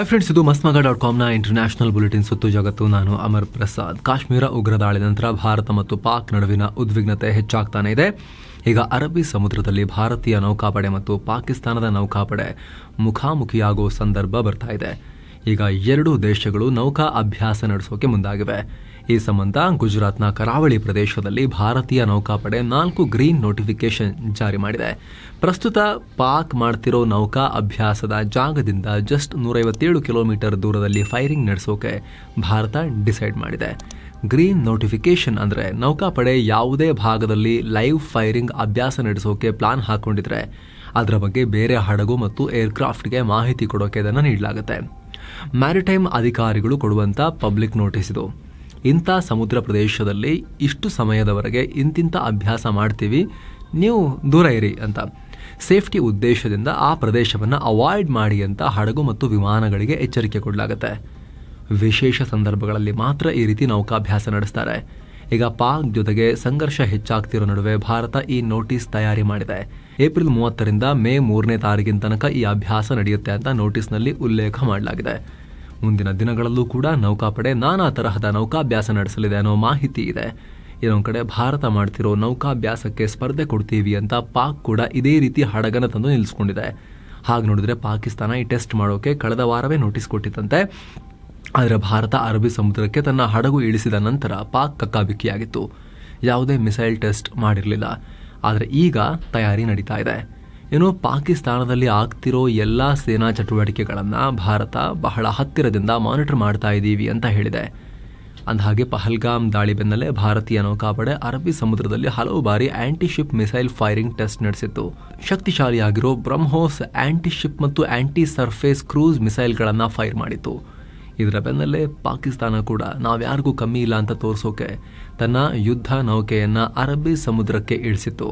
Hi friends ಇದು ಮಸ್ಮಗ dot ಕಾಮ್ನ international bulletin ಸುತ್ತು ಜಗತ್ತು. ನಾನು ಅಮರ್ ಪ್ರಸಾದ್. ಕಾಶ್ಮೀರ ಉಗ್ರ ದಾಳಿ ನಂತರ ಭಾರತ ಮತ್ತು ಪಾಕ್ ನಡುವಿನ ಉದ್ವಿಗ್ನತೆ ಹೆಚ್ಚಾಗ್ತಾನೆ ಇದೆ. ಈಗ ಅರಬ್ಬಿ ಸಮುದ್ರದಲ್ಲಿ ಭಾರತೀಯ ನೌಕಾಪಡೆ ಮತ್ತು ಪಾಕಿಸ್ತಾನದ ನೌಕಾಪಡೆ ಮುಖಾಮುಖಿಯಾಗುವ ಸಂದರ್ಭ ಬರ್ತಾ ಇದೆ. ಈಗ ಎರಡೂ ದೇಶಗಳು ನೌಕಾ ಅಭ್ಯಾಸ ನಡೆಸೋಕೆ ಮುಂದಾಗಿವೆ. ಈ ಸಂಬಂಧ ಗುಜರಾತ್ನ ಕರಾವಳಿ ಪ್ರದೇಶದಲ್ಲಿ ಭಾರತೀಯ ನೌಕಾಪಡೆ ನಾಲ್ಕು ಗ್ರೀನ್ ನೋಟಿಫಿಕೇಶನ್ ಜಾರಿ ಮಾಡಿದೆ. ಪ್ರಸ್ತುತ ಪಾಕ್ ಮಾಡ್ತಿರೋ ನೌಕಾ ಅಭ್ಯಾಸದ ಜಾಗದಿಂದ ಜಸ್ಟ್ ನೂರೈವತ್ತೇಳು ಕಿಲೋಮೀಟರ್ ದೂರದಲ್ಲಿ ಫೈರಿಂಗ್ ನಡೆಸೋಕೆ ಭಾರತ ಡಿಸೈಡ್ ಮಾಡಿದೆ. ಗ್ರೀನ್ ನೋಟಿಫಿಕೇಶನ್ ಅಂದರೆ ನೌಕಾಪಡೆ ಯಾವುದೇ ಭಾಗದಲ್ಲಿ ಲೈವ್ ಫೈರಿಂಗ್ ಅಭ್ಯಾಸ ನಡೆಸೋಕೆ ಪ್ಲಾನ್ ಹಾಕೊಂಡಿದ್ರೆ, ಅದರ ಬಗ್ಗೆ ಬೇರೆ ಹಡಗು ಮತ್ತು ಏರ್ಕ್ರಾಫ್ಟ್ಗೆ ಮಾಹಿತಿ ಕೊಡೋಕೆ ಇದನ್ನು ನೀಡಲಾಗುತ್ತೆ. ಮ್ಯಾರಿಟೈಮ್ ಅಧಿಕಾರಿಗಳು ಕೊಡುವಂಥ ಪಬ್ಲಿಕ್ ನೋಟಿಸ್ ಇದು. ಇಂಥ ಸಮುದ್ರ ಪ್ರದೇಶದಲ್ಲಿ ಇಷ್ಟು ಸಮಯದವರೆಗೆ ಇಂತಿಂಥ ಅಭ್ಯಾಸ ಮಾಡ್ತೀವಿ, ನೀವು ದೂರ ಇರಿ ಅಂತ. ಸೇಫ್ಟಿ ಉದ್ದೇಶದಿಂದ ಆ ಪ್ರದೇಶವನ್ನು ಅವಾಯ್ಡ್ ಮಾಡಿ ಅಂತ ಹಡಗು ಮತ್ತು ವಿಮಾನಗಳಿಗೆ ಎಚ್ಚರಿಕೆ ಕೊಡಲಾಗುತ್ತೆ. ವಿಶೇಷ ಸಂದರ್ಭಗಳಲ್ಲಿ ಮಾತ್ರ ಈ ರೀತಿ ನೌಕಾಭ್ಯಾಸ ನಡೆಸ್ತಾರೆ. ಈಗ ಪಾಕ್ ಜೊತೆಗೆ ಸಂಘರ್ಷ ಹೆಚ್ಚಾಗ್ತಿರೋ ನಡುವೆ ಭಾರತ ಈ ನೋಟಿಸ್ ತಯಾರಿ ಮಾಡಿದೆ. ಏಪ್ರಿಲ್ ಮೂವತ್ತರಿಂದ ಮೇ ಮೂರನೇ ತಾರೀಕಿನ ತನಕ ಈ ಅಭ್ಯಾಸ ನಡೆಯುತ್ತೆ ಅಂತ ನೋಟಿಸ್ನಲ್ಲಿ ಉಲ್ಲೇಖ ಮಾಡಲಾಗಿದೆ. ಮುಂದಿನ ದಿನಗಳಲ್ಲೂ ಕೂಡ ನೌಕಾಪಡೆ ನಾನಾ ತರಹದ ನೌಕಾಭ್ಯಾಸ ನಡೆಸಲಿದೆ ಅನ್ನೋ ಮಾಹಿತಿ ಇದೆ. ಇನ್ನೊಂದು ಕಡೆ ಭಾರತ ಮಾಡ್ತಿರೋ ನೌಕಾಭ್ಯಾಸಕ್ಕೆ ಸ್ಪರ್ಧೆ ಕೊಡ್ತೀವಿ ಅಂತ ಪಾಕ್ ಕೂಡ ಇದೇ ರೀತಿ ಹಡಗನ ತಂದು ನಿಲ್ಲಿಸ್ಕೊಂಡಿದೆ ಹಾಗೆ ನೋಡಿದ್ರೆ ಪಾಕಿಸ್ತಾನ ಈ ಟೆಸ್ಟ್ ಮಾಡೋಕೆ ಕಳೆದ ವಾರವೇ ನೋಟಿಸ್ ಕೊಟ್ಟಿತ್ತಂತೆ. ಆದರೆ ಭಾರತ ಅರಬ್ಬಿ ಸಮುದ್ರಕ್ಕೆ ತನ್ನ ಹಡಗು ಇಳಿಸಿದ ನಂತರ ಪಾಕ್ ಕಕ್ಕಾಬಿಕ್ಕಿಯಾಗಿತ್ತು. ಯಾವುದೇ ಮಿಸೈಲ್ ಟೆಸ್ಟ್ ಮಾಡಿರಲಿಲ್ಲ. ಆದರೆ ಈಗ ತಯಾರಿ ನಡೀತಾ ಇದೆ. ಇನ್ನು ಪಾಕಿಸ್ತಾನದಲ್ಲಿ ಆಗ್ತಿರೋ ಎಲ್ಲ ಸೇನಾ ಚಟುವಟಿಕೆಗಳನ್ನು ಭಾರತ ಬಹಳ ಹತ್ತಿರದಿಂದ ಮಾನಿಟರ್ ಮಾಡ್ತಾ ಇದ್ದೀವಿ ಅಂತ ಹೇಳಿದೆ. ಅಂದಹಾಗೆ ಪಹಲ್ಗಾಮ್ ದಾಳಿ ಬೆನ್ನಲ್ಲೇ ಭಾರತೀಯ ನೌಕಾಪಡೆ ಅರಬ್ಬಿ ಸಮುದ್ರದಲ್ಲಿ ಹಲವು ಬಾರಿ anti ship missile firing test ನಡೆಸಿತ್ತು. ಶಕ್ತಿಶಾಲಿಯಾಗಿರೋ ಬ್ರಹ್ಮೋಸ್ ಆಂಟಿ ಶಿಪ್ ಮತ್ತು ಆಂಟಿ ಸರ್ಫೇಸ್ ಕ್ರೂಸ್ ಮಿಸೈಲ್ಗಳನ್ನು ಫೈರ್ ಮಾಡಿತ್ತು. ಇದರ ಬೆನ್ನಲ್ಲೇ ಪಾಕಿಸ್ತಾನ ಕೂಡ ನಾವ್ಯಾರಿಗೂ ಕಮ್ಮಿ ಇಲ್ಲ ಅಂತ ತೋರಿಸೋಕೆ ತನ್ನ ಯುದ್ಧ ನೌಕೆಯನ್ನು ಅರಬ್ಬಿ ಸಮುದ್ರಕ್ಕೆ ಇಳಿಸಿತ್ತು.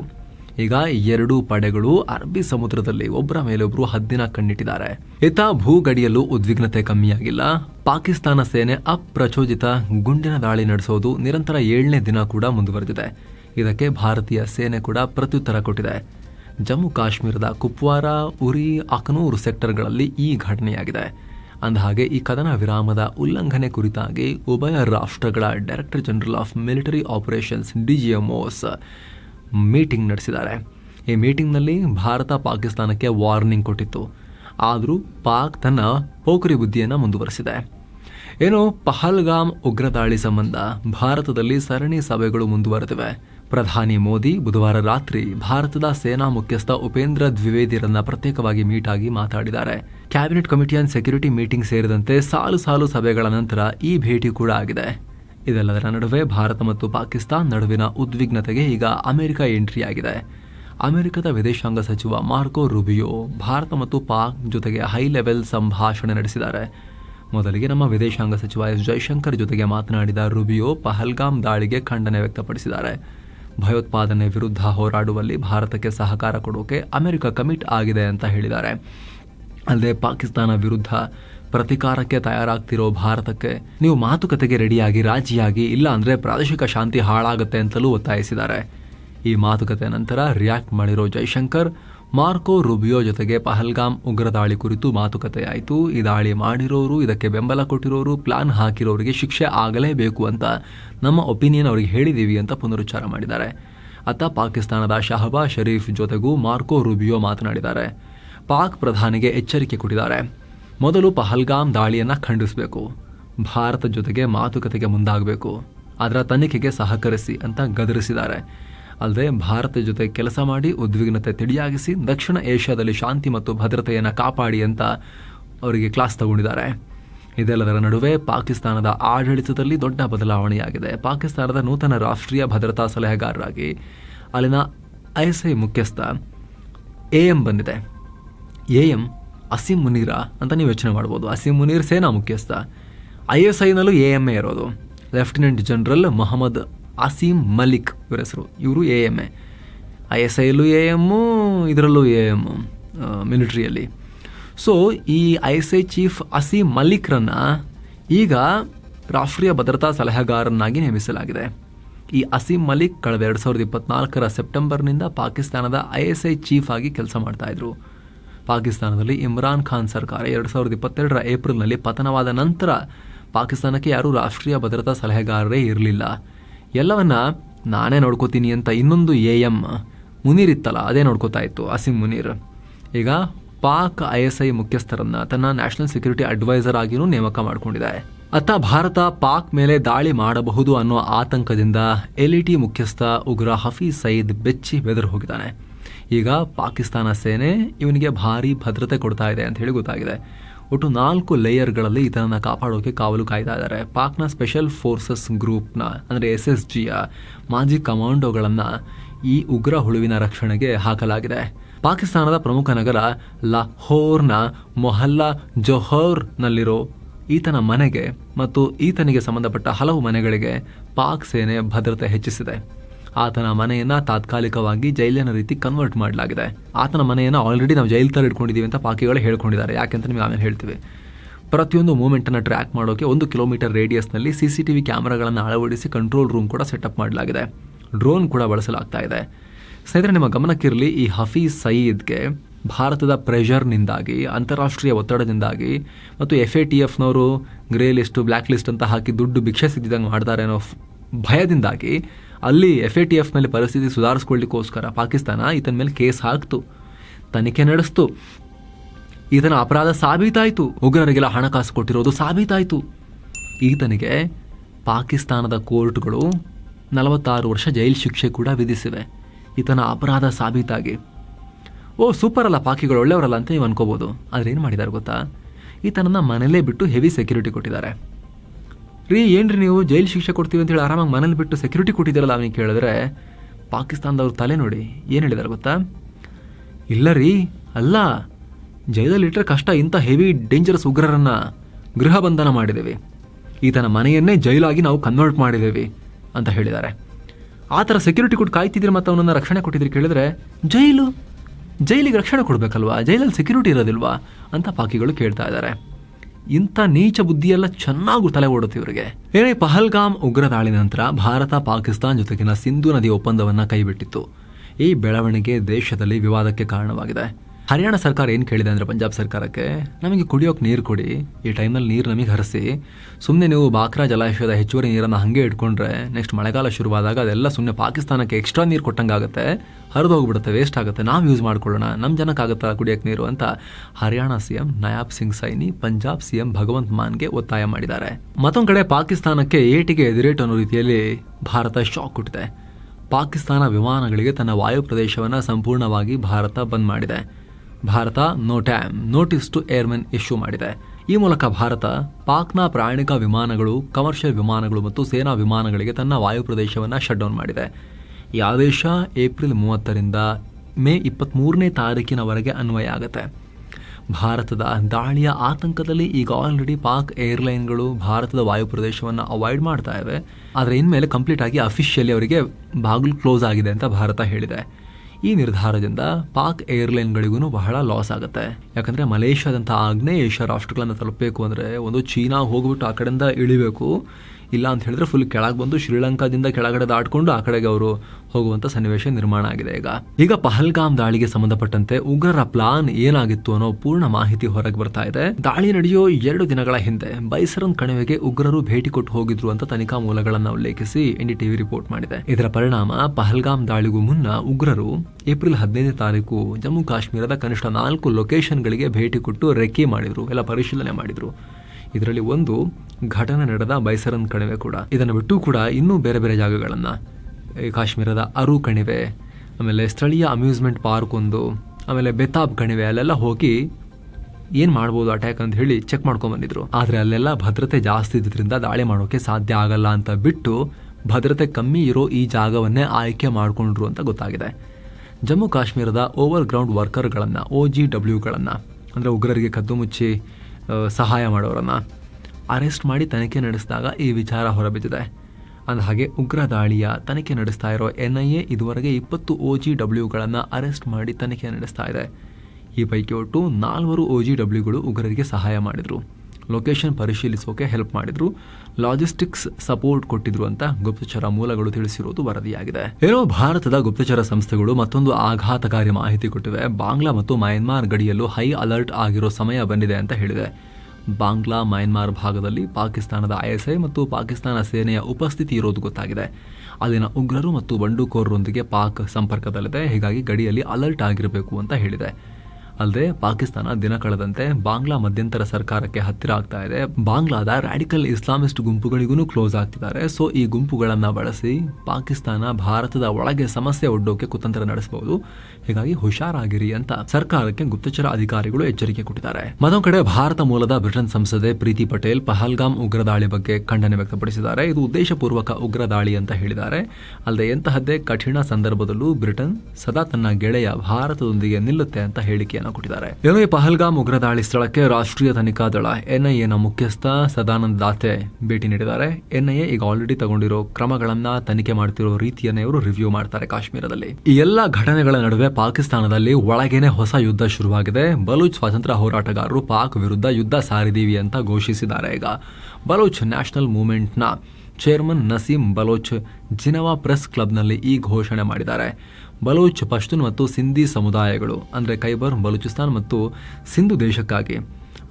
ಈಗ ಎರಡೂ ಪಡೆಗಳು ಅರಬ್ಬಿ ಸಮುದ್ರದಲ್ಲಿ ಒಬ್ಬರ ಮೇಲೊಬ್ಬರು ಹದ್ದಿನ ಕಣ್ಣಿಟ್ಟಿದ್ದಾರೆ. ಇತ್ತ ಭೂಗಡಿಯಲ್ಲೂ ಉದ್ವಿಗ್ನತೆ ಕಮ್ಮಿಯಾಗಿಲ್ಲ. ಪಾಕಿಸ್ತಾನ ಸೇನೆ ಅಪ್ರಚೋದಿತ ಗುಂಡಿನ ದಾಳಿ ನಡೆಸೋದು ನಿರಂತರ ಏಳನೇ ದಿನ ಕೂಡ ಮುಂದುವರೆದಿದೆ. ಇದಕ್ಕೆ ಭಾರತೀಯ ಸೇನೆ ಕೂಡ ಪ್ರತ್ಯುತ್ತರ ಕೊಟ್ಟಿದೆ. ಜಮ್ಮು ಕಾಶ್ಮೀರದ ಕುಪ್ವಾರ, ಉರಿ ಅಕನೂರ್ ಸೆಕ್ಟರ್ಗಳಲ್ಲಿ ಈ ಘಟನೆಯಾಗಿದೆ. ಅಂದಹಾಗೆ ಈ ಕದನ ವಿರಾಮದ ಉಲ್ಲಂಘನೆ ಕುರಿತಾಗಿ ಉಭಯ ರಾಷ್ಟ್ರಗಳ director general of military operations DGMOs meeting ನಡೆಸಿದ್ದಾರೆ. ಈ ಮೀಟಿಂಗ್ನಲ್ಲಿ ಭಾರತ ಪಾಕಿಸ್ತಾನಕ್ಕೆ ವಾರ್ನಿಂಗ್ ಕೊಟ್ಟಿತ್ತು. ಆದರೂ ಪಾಕ್ ತನ್ನ ಪೋಖರಿ ಬುದ್ಧಿಯನ್ನು ಮುಂದುವರೆಸಿದೆ. ಏನು ಪಹಲ್ಗಾಮ್ ಉಗ್ರ ದಾಳಿ ಸಂಬಂಧ ಭಾರತದಲ್ಲಿ ಸರಣಿ ಸಭೆಗಳು ಮುಂದುವರೆದಿವೆ. ಪ್ರಧಾನಿ ಮೋದಿ ಬುಧವಾರ ರಾತ್ರಿ ಭಾರತದ ಸೇನಾ ಮುಖ್ಯಸ್ಥ ಉಪೇಂದ್ರ ದ್ವಿವೇದಿರನ್ನ ಪ್ರತ್ಯೇಕವಾಗಿ ಮೀಟ್ ಆಗಿ ಮಾತಾಡಿದ್ದಾರೆ. Cabinet committee on security meeting ಸೇರಿದಂತೆ ಸಾಲು ಸಾಲು ಸಭೆಗಳ ನಂತರ ಈ ಭೇಟಿ ಕೂಡ ಆಗಿದೆ. ಇದೆಲ್ಲದರ ನಡುವೆ ಭಾರತ ಮತ್ತು ಪಾಕಿಸ್ತಾನ್ ನಡುವಿನ ಉದ್ವಿಗ್ನತೆಗೆ ಈಗ ಅಮೆರಿಕ ಎಂಟ್ರಿ ಆಗಿದೆ. ಅಮೆರಿಕದ ವಿದೇಶಾಂಗ ಸಚಿವ ಮಾರ್ಕೋ ರುಬಿಯೋ ಭಾರತ ಮತ್ತು ಪಾಕ್ ಜೊತೆಗೆ ಹೈ ಲೆವೆಲ್ ಸಂಭಾಷಣೆ ನಡೆಸಿದ್ದಾರೆ. ಮೊದಲಿಗೆ ನಮ್ಮ ವಿದೇಶಾಂಗ ಸಚಿವ ಎಸ್ ಜೈಶಂಕರ್ ಜೊತೆಗೆ ಮಾತನಾಡಿದ ರುಬಿಯೋ ಪಹಲ್ಗಾಮ್ ದಾಳಿಗೆ ಖಂಡನೆ ವ್ಯಕ್ತಪಡಿಸಿದ್ದಾರೆ. ಭಯೋತ್ಪಾದನೆ ವಿರುದ್ಧ ಹೋರಾಡುವಲ್ಲಿ ಭಾರತಕ್ಕೆ ಸಹಕಾರ ಕೊಡೋಕೆ ಅಮೆರಿಕ ಕಮಿಟ್ ಆಗಿದೆ ಅಂತ ಹೇಳಿದ್ದಾರೆ. ಅಲ್ಲದೆ ಪಾಕಿಸ್ತಾನ ವಿರುದ್ಧ ಪ್ರತಿಕಾರಕ್ಕೆ ತಯಾರಾಗ್ತಿರೋ ಭಾರತಕ್ಕೆ ನೀವು ಮಾತುಕತೆಗೆ ರೆಡಿಯಾಗಿ, ರಾಜಿಯಾಗಿ ಇಲ್ಲ ಅಂದರೆ ಪ್ರಾದೇಶಿಕ ಶಾಂತಿ ಹಾಳಾಗುತ್ತೆ ಅಂತಲೂ ಒತ್ತಾಯಿಸಿದ್ದಾರೆ. ಈ ಮಾತುಕತೆ ನಂತರ ರಿಯಾಕ್ಟ್ ಮಾಡಿರೋ ಜೈಶಂಕರ್, ಮಾರ್ಕೋ ರುಬಿಯೋ ಜೊತೆಗೆ ಪಹಲ್ಗಾಮ್ ಉಗ್ರ ದಾಳಿ ಕುರಿತು ಮಾತುಕತೆ ಆಯಿತು ಈ ದಾಳಿ ಮಾಡಿರೋರು, ಇದಕ್ಕೆ ಬೆಂಬಲ ಕೊಟ್ಟಿರೋರು, ಪ್ಲಾನ್ ಹಾಕಿರೋರಿಗೆ ಶಿಕ್ಷೆ ಆಗಲೇಬೇಕು ಅಂತ ನಮ್ಮ ಒಪಿನಿಯನ್ ಅವರಿಗೆ ಹೇಳಿದ್ದೀವಿ ಅಂತ ಪುನರುಚ್ಚಾರ ಮಾಡಿದ್ದಾರೆ. ಅತ್ತ ಪಾಕಿಸ್ತಾನದ ಶಹಬಾ ಶರೀಫ್ ಜೊತೆಗೂ ಮಾರ್ಕೋ ರುಬಿಯೋ ಮಾತನಾಡಿದ್ದಾರೆ. ಪಾಕ್ ಪ್ರಧಾನಿಗೆ ಎಚ್ಚರಿಕೆ ಕೊಟ್ಟಿದ್ದಾರೆ. ಮೊದಲು ಪಹಲ್ಗಾಮ್ ದಾಳಿಯನ್ನು ಖಂಡಿಸಬೇಕು. ಭಾರತ ಜೊತೆಗೆ ಮಾತುಕತೆಗೆ ಮುಂದಾಗಬೇಕು. ಅದರ ತನಿಖೆಗೆ ಸಹಕರಿಸಿ ಅಂತ ಗದರಿಸಿದ್ದಾರೆ. ಅಲ್ಲದೆ ಭಾರತ ಜೊತೆ ಕೆಲಸ ಮಾಡಿ ಉದ್ವಿಗ್ನತೆ ತಿಳಿಯಾಗಿಸಿ ದಕ್ಷಿಣ ಏಷ್ಯಾದಲ್ಲಿ ಶಾಂತಿ ಮತ್ತು ಭದ್ರತೆಯನ್ನು ಕಾಪಾಡಿ ಅಂತ ಅವರಿಗೆ ಕ್ಲಾಸ್ ತಗೊಂಡಿದ್ದಾರೆ. ಇದೆಲ್ಲದರ ನಡುವೆ ಪಾಕಿಸ್ತಾನದ ಆಡಳಿತದಲ್ಲಿ ದೊಡ್ಡ ಬದಲಾವಣೆಯಾಗಿದೆ. ಪಾಕಿಸ್ತಾನದ ನೂತನ ರಾಷ್ಟ್ರೀಯ ಭದ್ರತಾ ಸಲಹೆಗಾರರಾಗಿ ಅಲ್ಲಿನ ಐಎಸ್ಐ ಮುಖ್ಯಸ್ಥ ಎ ಎಂ ಬಂದಿದೆ. ಎ ಎಂ ಅಸೀಂ ಮುನೀರ ಅಂತ ನೀವು ಯೋಚನೆ ಮಾಡ್ಬೋದು. ಅಸೀಂ ಮುನೀರ್ ಸೇನಾ ಮುಖ್ಯಸ್ಥ. ಐ ಎಸ್ ಐನಲ್ಲೂ ಎ ಎಂ ಎ ಇರೋದು. ಲೆಫ್ಟಿನೆಂಟ್ ಜನರಲ್ ಮೊಹಮ್ಮದ್ ಅಸೀಮ್ ಮಲಿಕ್ ಇವರ ಹೆಸರು. ಇವರು A M A. I S ಐಲ್ಲೂ A M ಇದರಲ್ಲೂ ಎ ಎಮ್ಮು ಮಿಲಿಟ್ರಿಯಲ್ಲಿ. ಸೊ ಈ I S I chief Asim ಮಲಿಕ್ರನ್ನು ಈಗ ರಾಷ್ಟ್ರೀಯ ಭದ್ರತಾ ಸಲಹೆಗಾರನಾಗಿ ನೇಮಿಸಲಾಗಿದೆ. ಈ ಅಸೀಂ ಮಲಿಕ್ ಕಳೆದ ಎರಡು ಸಾವಿರದ ಇಪ್ಪತ್ನಾಲ್ಕರ ಸೆಪ್ಟೆಂಬರ್ನಿಂದ ಪಾಕಿಸ್ತಾನದ ಐ ಎಸ್ ಐ ಚೀಫ್ ಆಗಿ ಕೆಲಸ ಮಾಡ್ತಾ ಇದ್ರು. ಪಾಕಿಸ್ತಾನದಲ್ಲಿ ಇಮ್ರಾನ್ ಖಾನ್ ಸರ್ಕಾರ ಎರಡು ಸಾವಿರದ ಇಪ್ಪತ್ತೆರಡರ ಏಪ್ರಿಲ್ನಲ್ಲಿ ಪತನವಾದ ನಂತರ ಪಾಕಿಸ್ತಾನಕ್ಕೆ ಯಾರೂ ರಾಷ್ಟ್ರೀಯ ಭದ್ರತಾ ಸಲಹೆಗಾರರೇ ಇರಲಿಲ್ಲ. ಎಲ್ಲವನ್ನ ನಾನೇ ನೋಡ್ಕೋತೀನಿ ಅಂತ ಇನ್ನೊಂದು ಎ ಎಂ ಮುನೀರ್ ಇತ್ತಲ್ಲ, ಅದೇ ನೋಡ್ಕೋತಾ ಇತ್ತು, ಅಸಿಂ ಮುನೀರ್. ಈಗ ಪಾಕ್ ಐ ಎಸ್ ಐ ಮುಖ್ಯಸ್ಥರನ್ನ ತನ್ನ ನ್ಯಾಷನಲ್ ಸೆಕ್ಯೂರಿಟಿ ಅಡ್ವೈಸರ್ ಆಗಿಯೂ ನೇಮಕ ಮಾಡಿಕೊಂಡಿದ್ದಾರೆ ಅತ್ತ ಭಾರತ ಪಾಕ್ ಮೇಲೆ ದಾಳಿ ಮಾಡಬಹುದು ಅನ್ನೋ ಆತಂಕದಿಂದ ಎಲ್ಇಟಿ ಮುಖ್ಯಸ್ಥ ಉಗ್ರ ಹಫೀಜ್ ಸಯೀದ್ ಬೆಚ್ಚಿ ಬೆದರು ಹೋಗಿದ್ದಾನೆ. ಈಗ ಪಾಕಿಸ್ತಾನ ಸೇನೆ ಇವನಿಗೆ ಭಾರಿ ಭದ್ರತೆ ಕೊಡ್ತಾ ಇದೆ ಅಂತ ಹೇಳಿ ಗೊತ್ತಾಗಿದೆ. ಒಟ್ಟು ನಾಲ್ಕು ಲೇಯರ್ಗಳಲ್ಲಿ ಇದನ್ನು ಕಾಪಾಡೋಕೆ ಕಾವಲು ಕಾಯ್ತಾ ಇದ್ದಾರೆ. ಪಾಕ್ನ ಸ್ಪೆಷಲ್ ಫೋರ್ಸಸ್ ಗ್ರೂಪ್ನ, ಅಂದರೆ ಎಸ್ ಎಸ್ ಜಿಯ ಮಾಜಿ ಕಮಾಂಡೋಗಳನ್ನು ಈ ಉಗ್ರ ಹುಳುವಿನ ರಕ್ಷಣೆಗೆ ಹಾಕಲಾಗಿದೆ. ಪಾಕಿಸ್ತಾನದ ಪ್ರಮುಖ ನಗರ ಲಾಹೋರ್ನ ಮೊಹಲ್ಲಾ ಜೊಹೋರ್ನಲ್ಲಿರೋ ಈತನ ಮನೆಗೆ ಮತ್ತು ಈತನಿಗೆ ಸಂಬಂಧಪಟ್ಟ ಹಲವು ಮನೆಗಳಿಗೆ ಪಾಕ್ ಸೇನೆ ಭದ್ರತೆ ಹೆಚ್ಚಿಸಿದೆ. ಆತನ ಮನೆಯನ್ನ ತಾತ್ಕಾಲಿಕವಾಗಿ ಜೈಲಿನ ರೀತಿ ಕನ್ವರ್ಟ್ ಮಾಡಲಾಗಿದೆ. ಆತನ ಮನೆಯನ್ನು ಆಲ್ರೆಡಿ ನಾವು ಜೈಲ್ ಥರ ಇಟ್ಕೊಂಡಿದ್ದೀವಿ ಅಂತ ಪಾಕಿಗಳು ಹೇಳ್ಕೊಂಡಿದ್ದಾರೆ. ಯಾಕೆಂತ ನಿಮಗೆ ಆಮೇಲೆ ಹೇಳ್ತೀವಿ. ಪ್ರತಿಯೊಂದು ಮೂಮೆಂಟನ್ನು ಟ್ರ್ಯಾಕ್ ಮಾಡೋಕೆ ಒಂದು ಕಿಲೋಮೀಟರ್ ರೇಡಿಯಸ್ನಲ್ಲಿ ಸಿ ಸಿ ಟಿ ವಿ ಕ್ಯಾಮ್ರಾಗಳನ್ನು ಅಳವಡಿಸಿ ಕಂಟ್ರೋಲ್ ರೂಮ್ ಕೂಡ ಸೆಟಪ್ ಮಾಡಲಾಗಿದೆ. ಡ್ರೋನ್ ಕೂಡ ಬಳಸಲಾಗ್ತಾ ಇದೆ. ಸ್ನೇಹಿತರೆ, ನಿಮ್ಮ ಗಮನಕ್ಕಿರಲಿ ಈ ಹಫೀಜ್ ಸಯೀದ್ಗೆ ಭಾರತದ ಪ್ರೆಷರ್ನಿಂದಾಗಿ ಅಂತಾರಾಷ್ಟ್ರೀಯ ಒತ್ತಡದಿಂದಾಗಿ ಮತ್ತು ಎಫ್ ಎ ಟಿ ಎಫ್ನವರು ಗ್ರೇ ಲಿಸ್ಟು ಬ್ಲ್ಯಾಕ್ ಲಿಸ್ಟ್ ಅಂತ ಹಾಕಿ ದುಡ್ಡು ಭಿಕ್ಷೆ ಸಿದ್ದಿದಂಗೆ ಮಾಡ್ತಾರೆ ಅನ್ನೋ ಭಯದಿಂದಾಗಿ ಅಲ್ಲಿ ಎಫ್ ಎ ಟಿ ಎಫ್ ಮೇಲೆ ಪರಿಸ್ಥಿತಿ ಸುಧಾರಿಸ್ಕೊಳ್ಳಿಕ್ಕೋಸ್ಕರ ಪಾಕಿಸ್ತಾನ ಈತನ ಮೇಲೆ ಕೇಸ್ ಹಾಕ್ತು, ತನಿಖೆ ನಡೆಸ್ತು. ಈತನ ಅಪರಾಧ ಸಾಬೀತಾಯಿತು. ಉಗ್ರರಿಗೆಲ್ಲ ಹಣಕಾಸು ಕೊಟ್ಟಿರೋದು ಸಾಬೀತಾಯಿತು. ಈತನಿಗೆ ಪಾಕಿಸ್ತಾನದ ಕೋರ್ಟ್ಗಳು ನಲವತ್ತಾರು ವರ್ಷ ಜೈಲು ಶಿಕ್ಷೆ ಕೂಡ ವಿಧಿಸಿವೆ. ಈತನ ಅಪರಾಧ ಸಾಬೀತಾಗಿ. ಓ ಸೂಪರ್ ಅಲ್ಲ, ಪಾಕಿಗಳು ಒಳ್ಳೆಯವರಲ್ಲ ಅಂತ ನೀವು ಅನ್ಕೋಬೋದು. ಆದರೆ ಏನು ಮಾಡಿದ್ದಾರೆ ಗೊತ್ತಾ? ಈತನನ್ನು ಮನೇಲೇ ಬಿಟ್ಟು ಹೆವಿ ಸೆಕ್ಯೂರಿಟಿ ಕೊಟ್ಟಿದ್ದಾರೆ. ರೀ, ಏನ್ರಿ ನೀವು ಜೈಲು ಶಿಕ್ಷೆ ಕೊಡ್ತೀವಿ ಅಂತ ಹೇಳಿ ಆರಾಮಾಗಿ ಮನೇಲಿ ಬಿಟ್ಟು ಸೆಕ್ಯೂರಿಟಿ ಕೊಟ್ಟಿದ್ದೀರಲ್ಲ ಅವನಿಗೆ ಕೇಳಿದ್ರೆ, ಪಾಕಿಸ್ತಾನದವ್ರ ತಲೆ ನೋಡಿ, ಏನು ಹೇಳಿದಾರೆ ಗೊತ್ತಾ? ಇಲ್ಲ ರೀ, ಅಲ್ಲ ಜೈಲಲ್ಲಿಟ್ಟರೆ ಕಷ್ಟ, ಇಂಥ ಹೆವಿ ಡೇಂಜರಸ್ ಉಗ್ರರನ್ನು ಗೃಹ ಬಂಧನ ಮಾಡಿದ್ದೇವೆ. ಈತನ ಮನೆಯನ್ನೇ ಜೈಲಾಗಿ ನಾವು ಕನ್ವರ್ಟ್ ಮಾಡಿದ್ದೇವೆ ಅಂತ ಹೇಳಿದ್ದಾರೆ. ಆ ಥರ ಸೆಕ್ಯೂರಿಟಿ ಕೊಟ್ಟು ಕಾಯ್ತಿದ್ದೀರಿ ಮತ್ತು ಅವನನ್ನು ರಕ್ಷಣೆ ಕೊಟ್ಟಿದ್ರಿ ಕೇಳಿದ್ರೆ, ಜೈಲು, ಜೈಲಿಗೆ ರಕ್ಷಣೆ ಕೊಡಬೇಕಲ್ವಾ? ಜೈಲಲ್ಲಿ ಸೆಕ್ಯೂರಿಟಿ ಇರೋದಿಲ್ವಾ? ಅಂತ ಪಾಕಿಗಳು ಕೇಳ್ತಾ ಇದ್ದಾರೆ. ಇಂಥ ನೀಚ ಬುದ್ಧಿಯೆಲ್ಲ ಚೆನ್ನಾಗೂ ತಲೆ ಓಡುತ್ತೆ ಇವರಿಗೆ. ಏನೇ ಪಹಲ್ಗಾಮ್ ಉಗ್ರ ದಾಳಿ ನಂತರ ಭಾರತ, ಪಾಕಿಸ್ತಾನ್ ಜೊತೆಗಿನ ಸಿಂಧು ನದಿ ಒಪ್ಪಂದವನ್ನ ಕೈಬಿಟ್ಟಿತ್ತು. ಈ ಬೆಳವಣಿಗೆ ದೇಶದಲ್ಲಿ ವಿವಾದಕ್ಕೆ ಕಾರಣವಾಗಿದೆ. ಹರಿಯಾಣ ಸರ್ಕಾರ ಏನು ಕೇಳಿದೆ ಅಂದರೆ ಪಂಜಾಬ್ ಸರ್ಕಾರಕ್ಕೆ, ನಮಗೆ ಕುಡಿಯೋಕೆ ನೀರು ಕೊಡಿ, ಈ ಟೈಮಲ್ಲಿ ನೀರು ನಮಗೆ ಹರಿಸಿ ಸುಮ್ಮನೆ ನೀವು ಬಾಕ್ರಾ ಜಲಾಶಯದ ಹೆಚ್ಚುವರಿ ನೀರನ್ನು ಹಾಗೆ ಇಟ್ಕೊಂಡ್ರೆ ನೆಕ್ಸ್ಟ್ ಮಳೆಗಾಲ ಶುರುವಾದಾಗ ಅದೆಲ್ಲ ಸುಮ್ಮನೆ ಪಾಕಿಸ್ತಾನಕ್ಕೆ ಎಕ್ಸ್ಟ್ರಾ ನೀರು ಕೊಟ್ಟಂಗೆ ಆಗುತ್ತೆ ಹರಿದು ಹೋಗ್ಬಿಡುತ್ತೆ ವೇಸ್ಟ್ ಆಗುತ್ತೆ, ನಾವು ಯೂಸ್ ಮಾಡ್ಕೊಳ್ಳೋಣ ನಮ್ಮ ಜನಕ್ಕಾಗುತ್ತಾ ಕುಡಿಯೋಕೆ ನೀರು ಅಂತ Haryana CM Nayab Singh Saini, Punjab C M Bhagwant ಮಾನ್ಗೆ ಒತ್ತಾಯ ಮಾಡಿದ್ದಾರೆ. ಮತ್ತೊಂದು ಕಡೆ ಪಾಕಿಸ್ತಾನಕ್ಕೆ ಏಟಿಗೆ ಎದುರೇಟು ಅನ್ನೋ ರೀತಿಯಲ್ಲಿ ಭಾರತ ಶಾಕ್ ಹುಟ್ಟಿದೆ. ಪಾಕಿಸ್ತಾನ ವಿಮಾನಗಳಿಗೆ ತನ್ನ ವಾಯು ಪ್ರದೇಶವನ್ನು ಸಂಪೂರ್ಣವಾಗಿ ಭಾರತ ಬಂದ್ ಮಾಡಿದೆ. Bharat NOTAM, notice to airmen issue ಮಾಡಿದೆ. ಈ ಮೂಲಕ ಭಾರತ ಪಾಕ್ನ ಪ್ರಯಾಣಿಕ ವಿಮಾನಗಳು, ಕಮರ್ಷಿಯಲ್ ವಿಮಾನಗಳು ಮತ್ತು ಸೇನಾ ವಿಮಾನಗಳಿಗೆ ತನ್ನ ವಾಯು ಪ್ರದೇಶವನ್ನು ಶಟ್ ಡೌನ್ ಮಾಡಿದೆ. ಈ ಆದೇಶ ಏಪ್ರಿಲ್ ಮೂವತ್ತರಿಂದ ಮೇ ಇಪ್ಪತ್ತ್ಮೂರನೇ ತಾರೀಕಿನವರೆಗೆ ಅನ್ವಯ ಆಗುತ್ತೆ. ಭಾರತದ ದಾಳಿಯ ಆತಂಕದಲ್ಲಿ ಈಗ ಆಲ್ರೆಡಿ ಪಾಕ್ ಏರ್ಲೈನ್ಗಳು ಭಾರತದ ವಾಯು ಪ್ರದೇಶವನ್ನು ಅವಾಯ್ಡ್ ಮಾಡ್ತಾ ಇವೆ. ಆದರೆ ಇನ್ಮೇಲೆ ಕಂಪ್ಲೀಟ್ ಆಗಿ ಅಫಿಷಿಯಲಿ ಅವರಿಗೆ ಬಾಗಿಲು ಕ್ಲೋಸ್ ಆಗಿದೆ ಅಂತ ಭಾರತ ಹೇಳಿದೆ. ಈ ನಿರ್ಧಾರದಿಂದ ಪಾಕ್ ಏರ್ಲೈನ್ಗಳಿಗೂ ಬಹಳ ಲಾಸ್ ಆಗುತ್ತೆ. ಯಾಕಂದರೆ ಮಲೇಷ್ಯಾದಂಥ ಆಗ್ನೇಯ ಏಷ್ಯಾ ರಾಷ್ಟ್ರಗಳನ್ನು ತಲುಪಬೇಕು ಅಂದರೆ ಒಂದು ಚೀನಾ ಹೋಗ್ಬಿಟ್ಟು ಆ ಕಡೆಯಿಂದ ಇಳಿಬೇಕು. ಇಲ್ಲ ಅಂತ ಹೇಳಿದ್ರೆ ಫುಲ್ ಕೆಳಗೆ ಬಂದು ಶ್ರೀಲಂಕಾದಿಂದ ಕೆಳಗಡೆ ದಾಟ್ಕೊಂಡು ಆ ಕಡೆಗೆ ಅವರು ಹೋಗುವಂತ ಸನ್ನಿವೇಶ ನಿರ್ಮಾಣ ಆಗಿದೆ ಈಗ. ಈಗ ಪಹಲ್ಗಾಮ್ ದಾಳಿಗೆ ಸಂಬಂಧಪಟ್ಟಂತೆ ಉಗ್ರರ ಪ್ಲಾನ್ ಏನಾಗಿತ್ತು ಅನ್ನೋ ಪೂರ್ಣ ಮಾಹಿತಿ ಹೊರಗೆ ಬರ್ತಾ ಇದೆ. ದಾಳಿ ನಡೆಯೋ ಎರಡು ದಿನಗಳ ಹಿಂದೆ ಬೈಸರನ್ ಕಣಿವೆಗೆ ಉಗ್ರರು ಭೇಟಿ ಕೊಟ್ಟು ಹೋಗಿದ್ರು ಅಂತ ತನಿಖಾ ಮೂಲಗಳನ್ನು ಉಲ್ಲೇಖಿಸಿ ಎನ್ಡಿಟಿವಿ ರಿಪೋರ್ಟ್ ಮಾಡಿದೆ. ಇದರ ಪರಿಣಾಮ ಪಹಲ್ಗಾಮ್ ದಾಳಿಗೂ ಮುನ್ನ ಉಗ್ರರು ಏಪ್ರಿಲ್ ಹದಿನೈದನೇ ತಾರೀಕು ಜಮ್ಮು ಕಾಶ್ಮೀರದ ಕನಿಷ್ಠ ನಾಲ್ಕು ಲೊಕೇಶನ್ಗಳಿಗೆ ಭೇಟಿ ಕೊಟ್ಟು ರೆಕ್ಕೆ ಮಾಡಿದ್ರು, ಎಲ್ಲ ಪರಿಶೀಲನೆ ಮಾಡಿದ್ರು. ಇದರಲ್ಲಿ ಒಂದು ಘಟನೆ ನಡೆದ ಬೈಸರನ್ ಕಣಿವೆ ಕೂಡ. ಇದನ್ನು ಬಿಟ್ಟು ಕೂಡ ಇನ್ನೂ ಬೇರೆ ಬೇರೆ ಜಾಗಗಳನ್ನು. ಕಾಶ್ಮೀರದ ಅರು ಕಣಿವೆ, ಆಮೇಲೆ ಸ್ಥಳೀಯ ಅಮ್ಯೂಸ್ಮೆಂಟ್ ಪಾರ್ಕ್ ಒಂದು, ಆಮೇಲೆ ಬೆತಾಬ್ ಕಣಿವೆ, ಅಲ್ಲೆಲ್ಲ ಹೋಗಿ ಏನು ಮಾಡ್ಬೋದು ಅಟ್ಯಾಕ್ ಅಂತ ಹೇಳಿ ಚೆಕ್ ಬಂದಿದ್ರು. ಆದರೆ ಅಲ್ಲೆಲ್ಲ ಭದ್ರತೆ ಜಾಸ್ತಿ ಇದ್ದರಿಂದ ದಾಳಿ ಮಾಡೋಕೆ ಸಾಧ್ಯ ಆಗಲ್ಲ ಅಂತ ಬಿಟ್ಟು ಭದ್ರತೆ ಕಮ್ಮಿ ಇರೋ ಈ ಜಾಗವನ್ನೇ ಆಯ್ಕೆ ಮಾಡಿಕೊಂಡ್ರು ಅಂತ ಗೊತ್ತಾಗಿದೆ. ಜಮ್ಮು ಕಾಶ್ಮೀರದ ಓವರ್ ಗ್ರೌಂಡ್ ವರ್ಕರ್ಗಳನ್ನು ಒ ಜಿ ಡಬ್ಲ್ಯೂಗಳನ್ನು ಅಂದರೆ ಉಗ್ರರಿಗೆ ಕದ್ದು ಮುಚ್ಚಿ ಸಹಾಯ ಮಾಡೋರನ್ನು ಅರೆಸ್ಟ್ ಮಾಡಿ ತನಿಖೆ ನಡೆಸಿದಾಗ ಈ ವಿಚಾರ ಹೊರಬಿದ್ದಿದೆ. ಅಂದ ಹಾಗೆ ಉಗ್ರ ದಾಳಿಯ ತನಿಖೆ ನಡೆಸ್ತಾ ಇರೋ ಎನ್ ಐ ಎ ಇದುವರೆಗೆ ಇಪ್ಪತ್ತು ಒ ಜಿ ಡಬ್ಲ್ಯೂಗಳನ್ನು ಅರೆಸ್ಟ್ ಮಾಡಿ ತನಿಖೆ ನಡೆಸ್ತಾ ಇದೆ. ಈ ಪೈಕಿ ಒಟ್ಟು ನಾಲ್ವರು ಒ ಜಿ ಡಬ್ಲ್ಯೂಗಳು ಉಗ್ರರಿಗೆ ಸಹಾಯ ಮಾಡಿದರು. ಲೊಕೇಶನ್ ಪರಿಶೀಲಿಸೋಕೆ ಹೆಲ್ಪ್ ಮಾಡಿದ್ರು. ಲಾಜಿಸ್ಟಿಕ್ಸ್ ಸಪೋರ್ಟ್ ಕೊಟ್ಟಿದ್ರು ಅಂತ ಗುಪ್ತಚರ ಮೂಲಗಳು ತಿಳಿಸಿರುವುದು ವರದಿಯಾಗಿದೆ. ಏನೋ ಭಾರತದ ಗುಪ್ತಚರ ಸಂಸ್ಥೆಗಳು ಮತ್ತೊಂದು ಆಘಾತಕಾರಿ ಮಾಹಿತಿ ಕೊಟ್ಟಿವೆ. ಬಾಂಗ್ಲಾ ಮತ್ತು ಮಯನ್ಮಾರ್ ಗಡಿಯಲ್ಲೂ ಹೈ ಅಲರ್ಟ್ ಆಗಿರೋ ಸಮಯ ಬಂದಿದೆ ಅಂತ ಹೇಳಿದೆ. ಬಾಂಗ್ಲಾ, ಮಯನ್ಮಾರ್ ಭಾಗದಲ್ಲಿ ಪಾಕಿಸ್ತಾನದ ಐಎಸ್ಐ ಮತ್ತು ಪಾಕಿಸ್ತಾನ ಸೇನೆಯ ಉಪಸ್ಥಿತಿ ಇರೋದು ಗೊತ್ತಾಗಿದೆ. ಅಲ್ಲಿನ ಉಗ್ರರು ಮತ್ತು ಬಂಡುಕೋರರೊಂದಿಗೆ ಪಾಕ್ ಸಂಪರ್ಕದಲ್ಲಿದೆ, ಹೀಗಾಗಿ ಗಡಿಯಲ್ಲಿ ಅಲರ್ಟ್ ಆಗಿರಬೇಕು ಅಂತ ಹೇಳಿದೆ. ಅಲ್ಲದೆ ಪಾಕಿಸ್ತಾನ ದಿನ ಕಳೆದಂತೆ ಬಾಂಗ್ಲಾ ಮಧ್ಯಂತರ ಸರ್ಕಾರಕ್ಕೆ ಹತ್ತಿರ ಆಗ್ತಾ ಇದೆ. ಬಾಂಗ್ಲಾದ ರಾಡಿಕಲ್ ಇಸ್ಲಾಮಿಸ್ಟ್ ಗುಂಪುಗಳಿಗೂ ಕ್ಲೋಸ್ ಆಗ್ತಿದ್ದಾರೆ. ಸೊ, ಈ ಗುಂಪುಗಳನ್ನ ಬಳಸಿ ಪಾಕಿಸ್ತಾನ ಭಾರತದ ಒಳಗೆ ಸಮಸ್ಯೆ ಒಡ್ಡೋಕೆ ಕುತಂತ್ರ ನಡೆಸಬಹುದು ಹೀಗಾಗಿ ಹುಷಾರಾಗಿರಿ ಅಂತ ಸರ್ಕಾರಕ್ಕೆ ಗುಪ್ತಚರ ಅಧಿಕಾರಿಗಳು ಎಚ್ಚರಿಕೆ ಕೊಟ್ಟಿದ್ದಾರೆ. ಮತ್ತೊಂದು ಕಡೆ ಭಾರತ ಮೂಲದ ಬ್ರಿಟನ್ ಸಂಸದೆ ಪ್ರೀತಿ ಪಟೇಲ್ ಪಹಲ್ಗಾಮ್ ಉಗ್ರ ದಾಳಿ ಬಗ್ಗೆ ಖಂಡನೆ ವ್ಯಕ್ತಪಡಿಸಿದ್ದಾರೆ. ಇದು ಉದ್ದೇಶಪೂರ್ವಕ ಉಗ್ರ ದಾಳಿ ಅಂತ ಹೇಳಿದ್ದಾರೆ. ಅಲ್ಲದೆ ಎಂತಹದ್ದೇ ಕಠಿಣ ಸಂದರ್ಭದಲ್ಲೂ ಬ್ರಿಟನ್ ಸದಾ ತನ್ನ ಗೆಳೆಯ ಭಾರತದೊಂದಿಗೆ ನಿಲ್ಲುತ್ತೆ ಅಂತ ಹೇಳಿಕೆಯನ್ನು ಕೊಟ್ಟಿದ್ದಾರೆ. ಏನೋ ಈ ಪಹಲ್ಗಾಮ್ ಉಗ್ರ ದಾಳಿ ಸ್ಥಳಕ್ಕೆ ರಾಷ್ಟ್ರೀಯ ತನಿಖಾ ದಳ ಎನ್ಐಎನ ಮುಖ್ಯಸ್ಥ ಸದಾನಂದ ದಾತೆ ಭೇಟಿ ನೀಡಿದ್ದಾರೆ. ಎನ್ಐಎ ಈಗ ಆಲ್ರೆಡಿ ತಗೊಂಡಿರೋ ಕ್ರಮಗಳನ್ನ ತನಿಖೆ ಮಾಡ್ತಿರೋ ರೀತಿಯನ್ನೇ ಇವರು ರಿವ್ಯೂ ಮಾಡ್ತಾರೆ ಕಾಶ್ಮೀರದಲ್ಲಿ. ಈ ಎಲ್ಲ ಘಟನೆಗಳ ನಡುವೆ ಪಾಕಿಸ್ತಾನದಲ್ಲಿ ಒಳಗೇನೆ ಹೊಸ ಯುದ್ಧ ಶುರುವಾಗಿದೆ. ಬಲೂಚ್ ಸ್ವಾತಂತ್ರ್ಯ ಹೋರಾಟಗಾರರು ಪಾಕ್ ವಿರುದ್ಧ ಯುದ್ಧ ಸಾರಿದೀವಿ ಅಂತ ಘೋಷಿಸಿದ್ದಾರೆ ಈಗ. Baloch national ಮೂವ್ಮೆಂಟ್ನ chairman Naseem Baloch Geneva press ಕ್ಲಬ್ನಲ್ಲಿ ಈ ಘೋಷಣೆ ಮಾಡಿದ್ದಾರೆ. ಬಲೂಚ್ ಪಶ್ತೂನ್ ಮತ್ತು ಸಿಂಧಿ ಸಮುದಾಯಗಳು, ಅಂದರೆ ಖೈಬರ್ ಬಲೂಚಿಸ್ತಾನ್ ಮತ್ತು ಸಿಂಧು ದೇಶಕ್ಕಾಗಿ,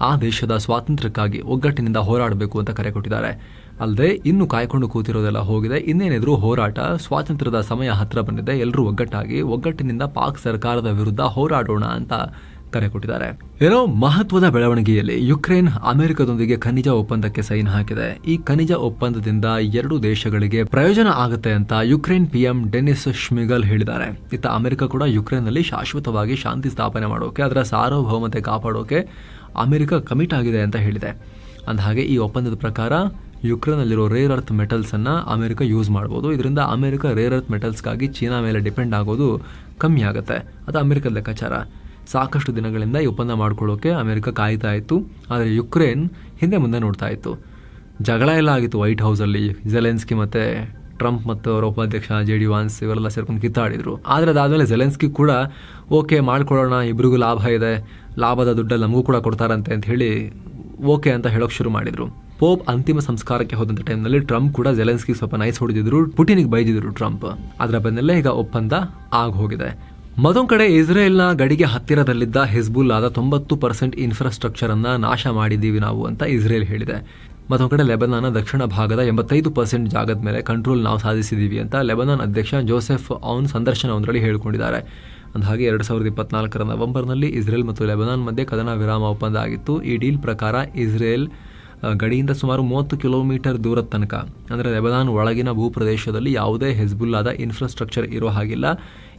ಆ ದೇಶದ ಸ್ವಾತಂತ್ರ್ಯಕ್ಕಾಗಿ ಒಗ್ಗಟ್ಟಿನಿಂದ ಹೋರಾಡಬೇಕು ಅಂತ ಕರೆ ಕೊಟ್ಟಿದ್ದಾರೆ. ಅಲ್ಲದೆ ಇನ್ನು ಕಾಯ್ಕೊಂಡು ಕೂತಿರೋದೆಲ್ಲ ಹೋಗಿದೆ. ಇನ್ನೇನಿದ್ರು ಹೋರಾಟ, ಸ್ವಾತಂತ್ರ್ಯದ ಸಮಯ ಹತ್ರ ಬಂದಿದೆ. ಎಲ್ಲರೂ ಒಗ್ಗಟ್ಟಾಗಿ, ಒಗ್ಗಟ್ಟಿನಿಂದ ಪಾಕ್ ಸರ್ಕಾರದ ವಿರುದ್ಧ ಹೋರಾಡೋಣ ಅಂತ ಕರೆ ಕೊಟ್ಟಿದ್ದಾರೆ. ಏನೋ ಮಹತ್ವದ ಬೆಳವಣಿಗೆಯಲ್ಲಿ ಯುಕ್ರೇನ್ ಅಮೆರಿಕದೊಂದಿಗೆ ಖನಿಜ ಒಪ್ಪಂದಕ್ಕೆ ಸೈನ್ ಹಾಕಿದೆ. ಈ ಖನಿಜ ಒಪ್ಪಂದದಿಂದ ಎರಡು ದೇಶಗಳಿಗೆ ಪ್ರಯೋಜನ ಆಗುತ್ತೆ ಅಂತ ಯುಕ್ರೇನ್ ಪಿಎಂ ಡೆನಿಸ್ ಶ್ಮಿಗಲ್ ಹೇಳಿದ್ದಾರೆ. ಇತ್ತ ಅಮೆರಿಕ ಕೂಡ ಯುಕ್ರೇನ್ನಲ್ಲಿ ಶಾಶ್ವತವಾಗಿ ಶಾಂತಿ ಸ್ಥಾಪನೆ ಮಾಡೋಕೆ, ಅದರ ಸಾರ್ವಭೌಮತೆ ಕಾಪಾಡೋಕೆ ಅಮೆರಿಕ ಕಮಿಟ್ ಆಗಿದೆ ಅಂತ ಹೇಳಿದೆ. ಅಂದಹಾಗೆ, ಈ ಒಪ್ಪಂದದ ಪ್ರಕಾರ ಯುಕ್ರೇನ್ನಲ್ಲಿರೋ ರೇರ್ ಅರ್ತ್ ಮೆಟಲ್ಸ್ ಅನ್ನ ಅಮೆರಿಕ ಯೂಸ್ ಮಾಡ್ಬೋದು. ಇದರಿಂದ ಅಮೆರಿಕ ರೇರ್ ಅರ್ತ್ ಮೆಟಲ್ಸ್ಗಾಗಿ ಚೀನಾ ಮೇಲೆ ಡಿಪೆಂಡ್ ಆಗೋದು ಕಮ್ಮಿ ಆಗುತ್ತೆ. ಅದು ಅಮೆರಿಕದ ಲೆಕ್ಕಾಚಾರ. ಸಾಕಷ್ಟು ದಿನಗಳಿಂದ ಈ ಒಪ್ಪಂದ ಮಾಡ್ಕೊಳ್ಳೋಕೆ ಅಮೆರಿಕ ಕಾಯ್ತಾ ಇತ್ತು. ಆದರೆ ಯುಕ್ರೇನ್ ಹಿಂದೆ ಮುಂದೆ ನೋಡ್ತಾ ಇತ್ತು. ಜಗಳ ಎಲ್ಲ ಆಗಿತ್ತು ವೈಟ್ ಹೌಸಲ್ಲಿ. ಜೆಲೆನ್ಸ್ಕಿ ಮತ್ತು ಟ್ರಂಪ್ ಮತ್ತು ಅವರ ಉಪಾಧ್ಯಕ್ಷ ಜೆ ಡಿ ವಾನ್ಸ್ ಇವರೆಲ್ಲ ಸೇರ್ಕೊಂಡು ಕಿತ್ತಾಡಿದ್ರು. ಆದರೆ ಅದಾದಮೇಲೆ ಜೆಲೆನ್ಸ್ಕಿ ಕೂಡ, ಓಕೆ, ಮಾಡ್ಕೊಳ್ಳೋಣ, ಇಬ್ರಿಗೂ ಲಾಭ ಇದೆ. ಲಾಭದ ದುಡ್ಡಲ್ಲಿ ನಮಗೂ ಕೂಡ ಕೊಡ್ತಾರಂತೆ ಅಂತ ಹೇಳಿ ಓಕೆ ಅಂತ ಹೇಳೋಕೆ ಶುರು ಮಾಡಿದರು. ಪೋಪ್ ಅಂತಿಮ ಸಂಸ್ಕಾರಕ್ಕೆ ಹೋದಂಥ ಟೈಮ್ನಲ್ಲಿ ಟ್ರಂಪ್ ಕೂಡ ಜೆಲೆನ್ಸ್ಕಿ ಸ್ವಲ್ಪ ನೈಸ್ ಹೊಡೆದಿದ್ರು. ಪುಟಿನಿಗೆ ಬೈದಿದ್ರು ಟ್ರಂಪ್. ಅದರ ಬೆನ್ನಲ್ಲೇ ಈಗ ಒಪ್ಪಂದ ಆಗ ಹೋಗಿದೆ. ಮತ್ತೊಂದು ಕಡೆ ಇಸ್ರೇಲ್ನ ಗಡಿಗೆ ಹತ್ತಿರದಲ್ಲಿದ್ದ ಹಿಜ್ಬುಲ್ಲಾದ ತೊಂಬತ್ತು ಪರ್ಸೆಂಟ್ ಇನ್ಫ್ರಾಸ್ಟ್ರಕ್ಚರ್ ಅನ್ನ ನಾಶ ಮಾಡಿದ್ದೀವಿ ನಾವು ಅಂತ ಇಸ್ರೇಲ್ ಹೇಳಿದೆ. ಮತ್ತೊಂದು ಕಡೆ ಲೆಬನಾನ್ನ ದಕ್ಷಿಣ ಭಾಗದ ಎಂಬತ್ತೈದು ಪರ್ಸೆಂಟ್ ಜಾಗದ ಮೇಲೆ ಕಂಟ್ರೋಲ್ ನಾವು ಸಾಧಿಸಿದ್ದೀವಿ ಅಂತ ಲೆಬನಾನ್ ಅಧ್ಯಕ್ಷ ಜೋಸೆಫ್ ಅವನ್ ಸಂದರ್ಶನವೊಂದರಲ್ಲಿ ಹೇಳಿಕೊಂಡಿದ್ದಾರೆ. ಅಂದಹಾಗೆ ಎರಡು ಸಾವಿರದ ಇಪ್ಪತ್ನಾಲ್ಕರ ನವೆಂಬರ್ನಲ್ಲಿ ಇಸ್ರೇಲ್ ಮತ್ತು ಲೆಬನಾನ್ ಮಧ್ಯೆ ಕದನ ವಿರಾಮ ಒಪ್ಪಂದ ಆಗಿತ್ತು. ಈ ಡೀಲ್ ಪ್ರಕಾರ ಇಸ್ರೇಲ್ ಗಡಿಯಿಂದ ಸುಮಾರು ಮೂವತ್ತು ಕಿಲೋಮೀಟರ್ ದೂರದ ತನಕ, ಅಂದರೆ ಲೆಬನಾನ್ ಒಳಗಿನ ಭೂಪ್ರದೇಶದಲ್ಲಿ ಯಾವುದೇ ಹೆಜ್ಬುಲ್ಲಾದ ಇನ್ಫ್ರಾಸ್ಟ್ರಕ್ಚರ್ ಇರೋ ಹಾಗಿಲ್ಲ.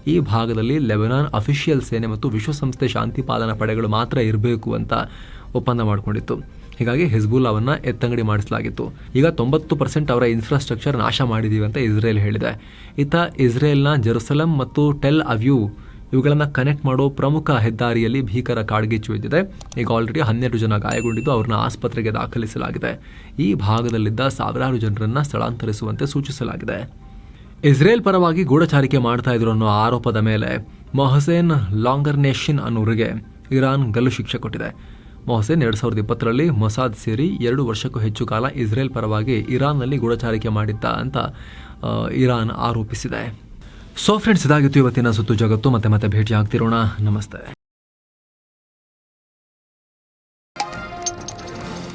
ಈ ಭಾಗದಲ್ಲಿ ಲೆಬನಾನ್ ಅಫಿಷಿಯಲ್ ಸೇನೆ ಮತ್ತು ವಿಶ್ವಸಂಸ್ಥೆ ಶಾಂತಿ ಪಾಲನಾ ಪಡೆಗಳು ಮಾತ್ರ ಇರಬೇಕು ಅಂತ ಒಪ್ಪಂದ ಮಾಡಿಕೊಂಡಿತ್ತು. ಹೀಗಾಗಿ ಹಿಜ್ಬುಲ್ಲಾವನ್ನು ಎತ್ತಂಗಡಿ ಮಾಡಿಸಲಾಗಿತ್ತು. ಈಗ ತೊಂಬತ್ತು ಪರ್ಸೆಂಟ್ ಅವರ ಇನ್ಫ್ರಾಸ್ಟ್ರಕ್ಚರ್ ನಾಶ ಮಾಡಿದ್ದೀವಿ ಅಂತ ಇಸ್ರೇಲ್ ಹೇಳಿದೆ. ಇತ್ತ ಇಸ್ರೇಲ್ನ ಜೆರುಸಲಂ ಮತ್ತು ಟೆಲ್ ಅವ್ಯೂ ಇವುಗಳನ್ನು ಕನೆಕ್ಟ್ ಮಾಡೋ ಪ್ರಮುಖ ಹೆದ್ದಾರಿಯಲ್ಲಿ ಭೀಕರ ಕಾಡ್ಗಿಚ್ಚು ಇದ್ದಿದೆ ಈಗ ಆಲ್ರೆಡಿ ಹನ್ನೆರಡು ಜನ ಗಾಯಗೊಂಡಿದ್ದು, ಅವ್ರನ್ನ ಆಸ್ಪತ್ರೆಗೆ ದಾಖಲಿಸಲಾಗಿದೆ. ಈ ಭಾಗದಲ್ಲಿದ್ದ ಸಾವಿರಾರು ಜನರನ್ನು ಸ್ಥಳಾಂತರಿಸುವಂತೆ ಸೂಚಿಸಲಾಗಿದೆ. ಇಸ್ರೇಲ್ ಪರವಾಗಿ ಗೂಢಚಾರಿಕೆ ಮಾಡ್ತಾ ಇದ್ರು ಅನ್ನೋ ಆರೋಪದ ಮೇಲೆ ಮೊಹಸೇನ್ ಲಾಂಗರ್ನೇಷಿನ್ ಅನ್ನೋರಿಗೆ ಇರಾನ್ ಗಲ್ಲು ಶಿಕ್ಷೆ ಕೊಟ್ಟಿದೆ. ಮೊಹಸೇನ್ ಎರಡು ಸಾವಿರದ ಇಪ್ಪತ್ತರಲ್ಲಿ ಮೊಸಾದ್ ಸೇರಿ ಎರಡು ವರ್ಷಕ್ಕೂ ಹೆಚ್ಚು ಕಾಲ ಇಸ್ರೇಲ್ ಪರವಾಗಿ ಇರಾನ್ನಲ್ಲಿ ಗೂಢಚಾರಿಕೆ ಮಾಡಿದ್ದ ಅಂತ ಇರಾನ್ ಆರೋಪಿಸಿದೆ. ಸೊ ಫ್ರೆಂಡ್ಸ್ ಇದಾಗಿತ್ತು ಇವತ್ತಿನ ಸುತ್ತು ಜಗತ್ತು. ಮತ್ತೆ ಮತ್ತೆ ಭೇಟಿ ಆಗ್ತಿರೋಣ ನಮಸ್ತೆ.